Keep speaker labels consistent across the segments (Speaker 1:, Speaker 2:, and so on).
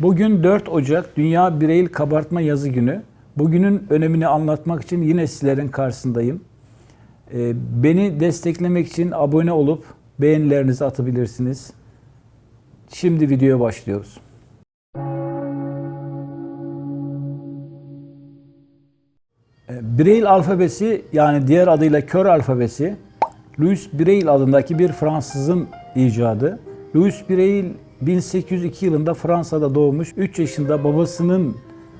Speaker 1: Bugün 4 Ocak Dünya Bireyil Kabartma Yazı Günü. Bugünün önemini anlatmak için yine sizlerin karşısındayım. Ee, Beni desteklemek için abone olup beğenilerinizi atabilirsiniz. Şimdi videoya başlıyoruz. Ee, Braille alfabesi yani diğer adıyla kör alfabesi Louis Braille adındaki bir Fransızın icadı. Louis Braille 1802 yılında Fransa'da doğmuş. 3 yaşında babasının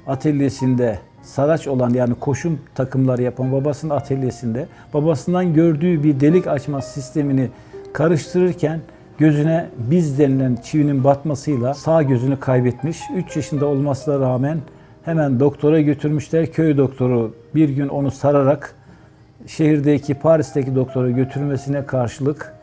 Speaker 1: atölyesinde saraç olan yani koşum takımları yapan babasının atölyesinde babasından gördüğü bir delik açma sistemini karıştırırken gözüne biz denilen çivinin batmasıyla sağ gözünü kaybetmiş. 3 yaşında olmasına rağmen hemen doktora götürmüşler. Köy doktoru bir gün onu sararak şehirdeki Paris'teki doktora götürülmesine karşılık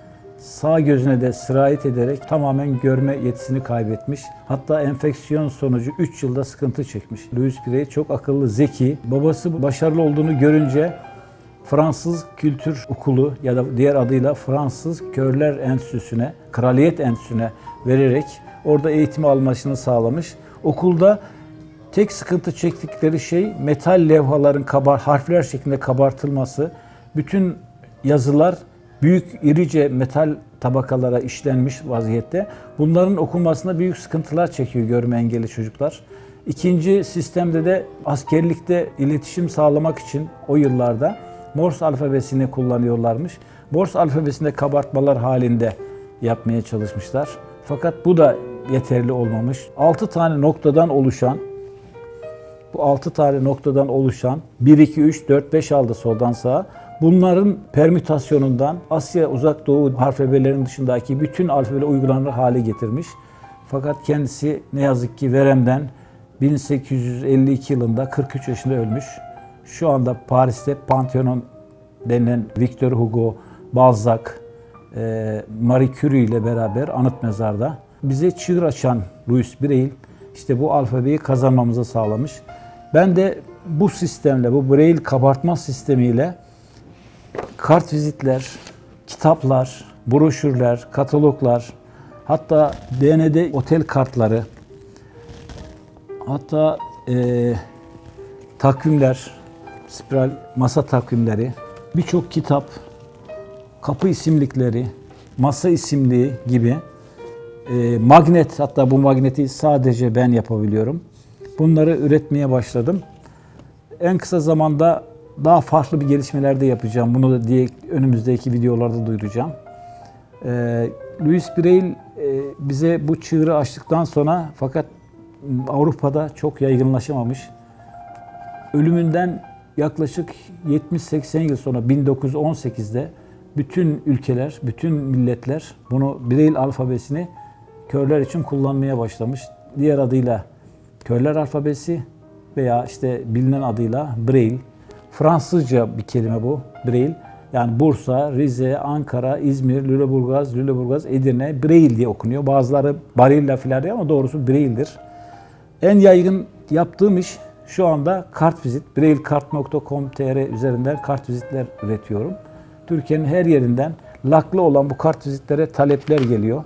Speaker 1: sağ gözüne de sirayet ederek tamamen görme yetisini kaybetmiş. Hatta enfeksiyon sonucu 3 yılda sıkıntı çekmiş. Louis Braille çok akıllı, zeki. Babası başarılı olduğunu görünce Fransız Kültür Okulu ya da diğer adıyla Fransız Körler Enstitüsü'ne, Kraliyet Enstitüsü'ne vererek orada eğitimi almasını sağlamış. Okulda tek sıkıntı çektikleri şey metal levhaların kabar, harfler şeklinde kabartılması. Bütün yazılar büyük irice metal tabakalara işlenmiş vaziyette. Bunların okunmasında büyük sıkıntılar çekiyor görme engelli çocuklar. İkinci sistemde de askerlikte iletişim sağlamak için o yıllarda Morse alfabesini kullanıyorlarmış. Morse alfabesinde kabartmalar halinde yapmaya çalışmışlar. Fakat bu da yeterli olmamış. 6 tane noktadan oluşan bu 6 tane noktadan oluşan 1 2 3 4 5 aldı soldan sağa. Bunların permütasyonundan Asya Uzak Doğu alfabelerinin dışındaki bütün alfabeler uygulanır hale getirmiş. Fakat kendisi ne yazık ki veremden 1852 yılında 43 yaşında ölmüş. Şu anda Paris'te Pantheon denilen Victor Hugo, Balzac, e, Marie Curie ile beraber anıt mezarda bize çığır açan Louis Braille işte bu alfabeyi kazanmamızı sağlamış. Ben de bu sistemle, bu Braille kabartma sistemiyle kart vizitler, kitaplar, broşürler, kataloglar, hatta DND otel kartları, hatta e, takvimler, spiral masa takvimleri, birçok kitap, kapı isimlikleri, masa isimliği gibi e, magnet hatta bu magneti sadece ben yapabiliyorum. Bunları üretmeye başladım. En kısa zamanda daha farklı bir gelişmeler de yapacağım. Bunu da diye önümüzdeki videolarda duyuracağım. E, Louis Braille e, bize bu çığırı açtıktan sonra fakat Avrupa'da çok yaygınlaşamamış. Ölümünden yaklaşık 70-80 yıl sonra 1918'de bütün ülkeler, bütün milletler bunu Braille alfabesini körler için kullanmaya başlamış. Diğer adıyla körler alfabesi veya işte bilinen adıyla Braille. Fransızca bir kelime bu Braille. Yani Bursa, Rize, Ankara, İzmir, Lüleburgaz, Lüleburgaz, Edirne Braille diye okunuyor. Bazıları Barilla filan diyor ama doğrusu Braille'dir. En yaygın yaptığım iş şu anda kart vizit. braillekart.com.tr üzerinden kart vizitler üretiyorum. Türkiye'nin her yerinden laklı olan bu kart vizitlere talepler geliyor.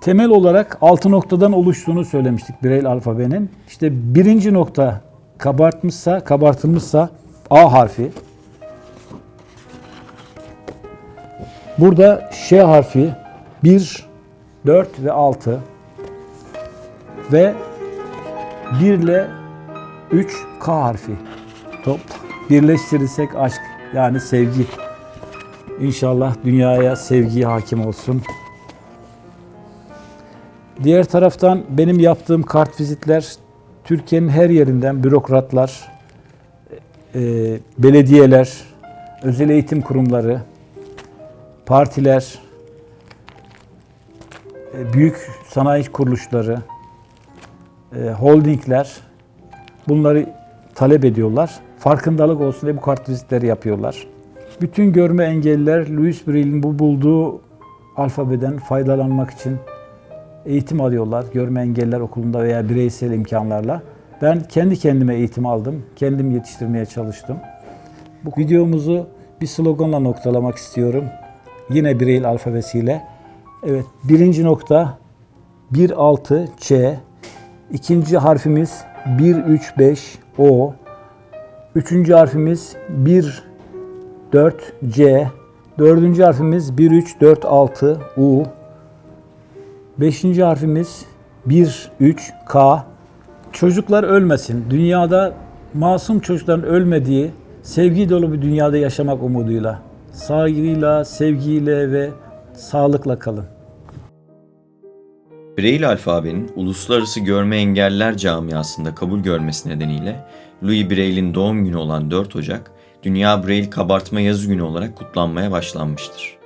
Speaker 1: Temel olarak 6 noktadan oluştuğunu söylemiştik Braille alfabenin. İşte birinci nokta kabartmışsa, kabartılmışsa A harfi. Burada Ş harfi 1, 4 ve 6 ve 1 ile 3 K harfi. Top birleştirirsek aşk yani sevgi. İnşallah dünyaya sevgi hakim olsun. Diğer taraftan benim yaptığım kart vizitler Türkiye'nin her yerinden bürokratlar, belediyeler, özel eğitim kurumları, partiler, e, büyük sanayi kuruluşları, e, holdingler bunları talep ediyorlar. Farkındalık olsun diye bu kart vizitleri yapıyorlar. Bütün görme engelliler Louis Braille'in bu bulduğu alfabeden faydalanmak için eğitim alıyorlar. Görme engelliler okulunda veya bireysel imkanlarla. Ben kendi kendime eğitim aldım. Kendim yetiştirmeye çalıştım. Bu videomuzu bir sloganla noktalamak istiyorum. Yine Braille alfabesiyle. Evet, birinci nokta 1-6 Ç, İkinci harfimiz 1, 3, 5 O. Üçüncü harfimiz 1, 4 C. Dördüncü harfimiz 1, 3, 4, 6 U. Beşinci harfimiz 1, 3 K. Çocuklar ölmesin. Dünyada masum çocukların ölmediği, sevgi dolu bir dünyada yaşamak umuduyla. Saygıyla, sevgiyle ve sağlıkla kalın.
Speaker 2: Braille alfabenin uluslararası görme engelliler camiasında kabul görmesi nedeniyle Louis Braille'in doğum günü olan 4 Ocak, Dünya Braille Kabartma Yazı Günü olarak kutlanmaya başlanmıştır.